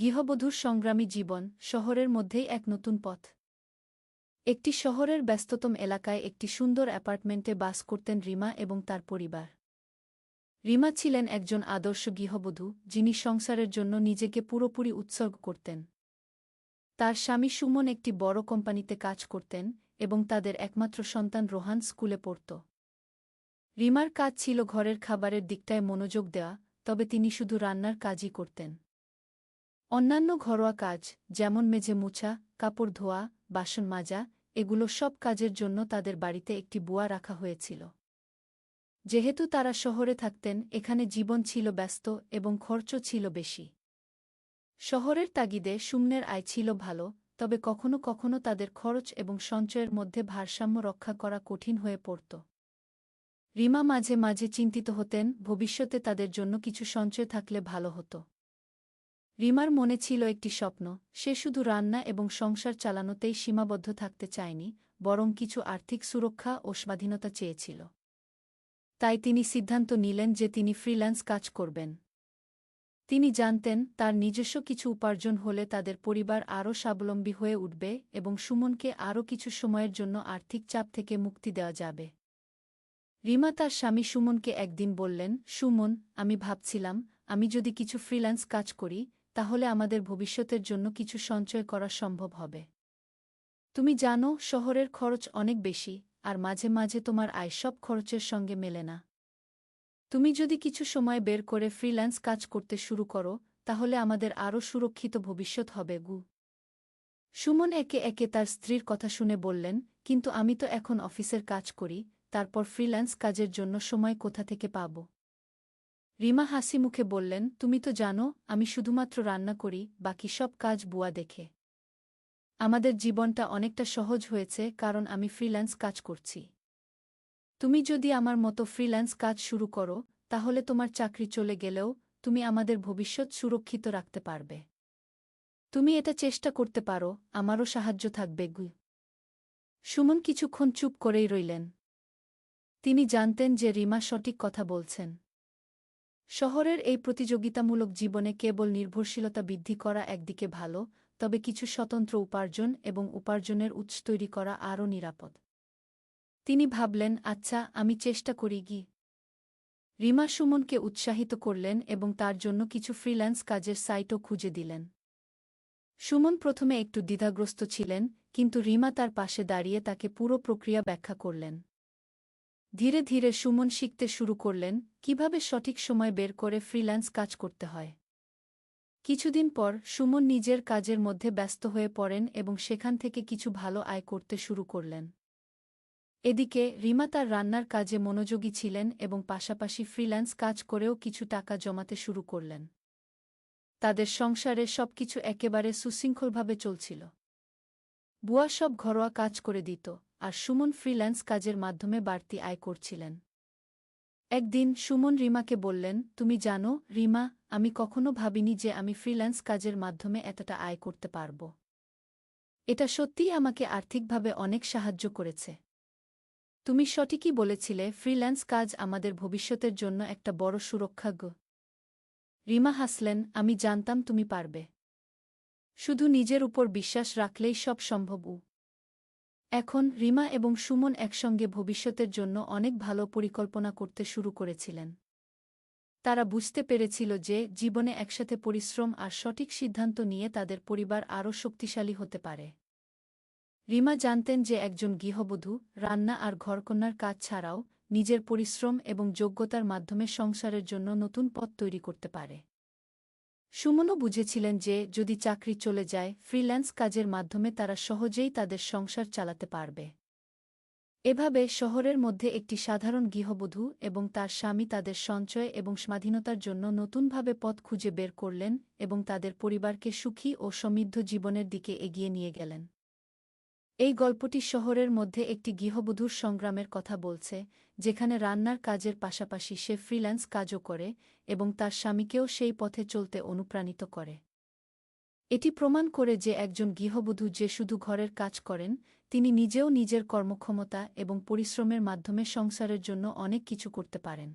গৃহবধূর সংগ্রামী জীবন শহরের মধ্যেই এক নতুন পথ। একটি শহরের ব্যস্ততম এলাকায় একটি সুন্দর অ্যাপার্টমেন্টে বাস করতেন রিমা এবং তার পরিবার। রিমা ছিলেন একজন আদর্শ গৃহবধূ যিনি সংসারের জন্য নিজেকে পুরোপুরি উৎসর্গ করতেন। তার স্বামী সুমন একটি বড় কোম্পানিতে কাজ করতেন এবং তাদের একমাত্র সন্তান রোহান স্কুলে পড়ত। রিমার কাজ ছিল ঘরের খাবারের দিকটায় মনোযোগ দেওয়া, তবে তিনি শুধু রান্নার কাজই করতেন। অন্যান্য ঘরোয়া কাজ, যেমন মেঝে মুছা, কাপড় ধোয়া, বাসন মাজা, এগুলো সব কাজের জন্য তাদের বাড়িতে একটি বুয়া রাখা হয়েছিল। যেহেতু তারা শহরে থাকতেন, এখানে জীবন ছিল ব্যস্ত এবং খরচ ছিল বেশি। শহরের তাগিদে শূন্যের আয় ছিল ভালো, তবে কখনো কখনো তাদের খরচ এবং সঞ্চয়ের মধ্যে ভারসাম্য রক্ষা করা কঠিন হয়ে পড়ত। রিমা মাঝে মাঝে চিন্তিত হতেন, ভবিষ্যতে তাদের জন্য কিছু সঞ্চয় থাকলে ভালো হতো। রিমার মনে ছিল একটি স্বপ্ন, সে শুধু রান্না এবং সংসার চালানোতেই সীমাবদ্ধ থাকতে চায়নি, বরং কিছু আর্থিক সুরক্ষা ও স্বাধীনতা চেয়েছিল। তাই তিনি সিদ্ধান্ত নিলেন যে তিনি ফ্রিল্যান্স কাজ করবেন। তিনি জানতেন, তার নিজস্ব কিছু উপার্জন হলে তাদের পরিবার আরও স্বাবলম্বী হয়ে উঠবে এবং সুমনকে আরও কিছু সময়ের জন্য আর্থিক চাপ থেকে মুক্তি দেওয়া যাবে। রিমা তার স্বামী সুমনকে একদিন বললেন, সুমন, আমি ভাবছিলাম, আমি যদি কিছু ফ্রিল্যান্স কাজ করি তাহলে আমাদের ভবিষ্যতের জন্য কিছু সঞ্চয় করা সম্ভব হবে। তুমি জানো, শহরের খরচ অনেক বেশি, আর মাঝে মাঝে তোমার আয় সব খরচের সঙ্গে মেলে না। তুমি যদি কিছু সময় বের করে ফ্রিল্যান্স কাজ করতে শুরু করো, তাহলে আমাদের আরও সুরক্ষিত ভবিষ্যৎ হবে, গু। সুমন একে একে তার স্ত্রীর কথা শুনে বললেন, কিন্তু আমি তো এখন অফিসের কাজ করি, তারপর ফ্রিল্যান্স কাজের জন্য সময় কোথা থেকে পাব? রিমা হাসি মুখে বললেন, তুমি তো জানো, আমি শুধুমাত্র রান্না করি, বাকি সব কাজ বুয়া দেখে। আমাদের জীবনটা অনেকটা সহজ হয়েছে, কারণ আমি ফ্রিল্যান্স কাজ করছি। তুমি যদি আমার মতো ফ্রিল্যান্স কাজ শুরু করো, তাহলে তোমার চাকরি চলে গেলেও তুমি আমাদের ভবিষ্যৎ সুরক্ষিত রাখতে পারবে। তুমি এটা চেষ্টা করতে পারো, আমারও সাহায্য থাকবে গু সুমন কিছুক্ষণ চুপ করেই রইলেন। তিনি জানতেন যে রিমা সঠিক কথা বলছেন। শহরের এই প্রতিযোগিতামূলক জীবনে কেবল নির্ভরশীলতা বৃদ্ধি করা একদিকে ভালো, তবে কিছু স্বতন্ত্র উপার্জন এবং উপার্জনের উৎস তৈরি করা আরও নিরাপদ। তিনি ভাবলেন আচ্ছা আমি চেষ্টা করি গি। রিমা সুমনকে উৎসাহিত করলেন এবং তার জন্য কিছু ফ্রিল্যান্স কাজের সাইটও খুঁজে দিলেন। সুমন প্রথমে একটু দ্বিধাগ্রস্ত ছিলেন, কিন্তু রিমা তার পাশে দাঁড়িয়ে তাকে পুরো প্রক্রিয়া ব্যাখ্যা করলেন। ধীরে ধীরে সুমন শিখতে শুরু করলেন কীভাবে সঠিক সময় বের করে ফ্রিল্যান্স কাজ করতে হয়? কিছুদিন পর সুমন নিজের কাজের মধ্যে ব্যস্ত হয়ে পড়েন এবং সেখান থেকে কিছু ভালো আয় করতে শুরু করলেন। এদিকে রিমা তার রান্নার কাজে মনোযোগী ছিলেন এবং পাশাপাশি ফ্রিল্যান্স কাজ করেও কিছু টাকা জমাতে শুরু করলেন। তাদের সংসারে সবকিছু একেবারে সুশৃঙ্খলভাবে চলছিল। বুয়া সব ঘরোয়া কাজ করে দিত, আর সুমন ফ্রিল্যান্স কাজের মাধ্যমে বাড়তি আয় করছিলেন। একদিন সুমন রিমাকে বললেন, তুমি জানো, রিমা, আমি কখনো ভাবিনি যে আমি ফ্রিল্যান্স কাজের মাধ্যমে এতটা আয় করতে পারব। এটা সত্যিই আমাকে আর্থিকভাবে অনেক সাহায্য করেছে। তুমি সঠিকই বলেছিলে, ফ্রিল্যান্স কাজ আমাদের ভবিষ্যতের জন্য একটা বড় সুরক্ষা গ। রিমা হাসলেন, আমি জানতাম তুমি পারবে। শুধু নিজের উপর বিশ্বাস রাখলেই সব সম্ভব, উ এখন রিমা এবং সুমন একসঙ্গে ভবিষ্যতের জন্য অনেক ভালো পরিকল্পনা করতে শুরু করেছিলেন। তারা বুঝতে পেরেছিল যে জীবনে একসাথে পরিশ্রম আর সঠিক সিদ্ধান্ত নিয়ে তাদের পরিবার আরও শক্তিশালী হতে পারে। রিমা জানতেন যে একজন গৃহবধূ, রান্না আর ঘরকন্যার কাজ ছাড়াও নিজের পরিশ্রম এবং যোগ্যতার মাধ্যমে সংসারের জন্য নতুন পথ তৈরি করতে পারে। সুমনও বুঝেছিলেন যে, যদি চাকরি চলে যায়, ফ্রিল্যান্স কাজের মাধ্যমে তারা সহজেই তাদের সংসার চালাতে পারবে। এভাবে শহরের মধ্যে একটি সাধারণ গৃহবধূ এবং তার স্বামী তাদের সঞ্চয় এবং স্বাধীনতার জন্য নতুনভাবে পথ খুঁজে বের করলেন এবং তাদের পরিবারকে সুখী ও সমৃদ্ধ জীবনের দিকে এগিয়ে নিয়ে গেলেন। এই গল্পটি শহরের মধ্যে একটি গৃহবধূর সংগ্রামের কথা বলছে, যেখানে রান্নার কাজের পাশাপাশি সে ফ্রিল্যান্স কাজও করে এবং তার স্বামীকেও সেই পথে চলতে অনুপ্রাণিত করে। এটি প্রমাণ করে যে একজন গৃহবধূ যে শুধু ঘরের কাজ করেন, তিনি নিজেও নিজের কর্মক্ষমতা এবং পরিশ্রমের মাধ্যমে সংসারের জন্য অনেক কিছু করতে পারেন।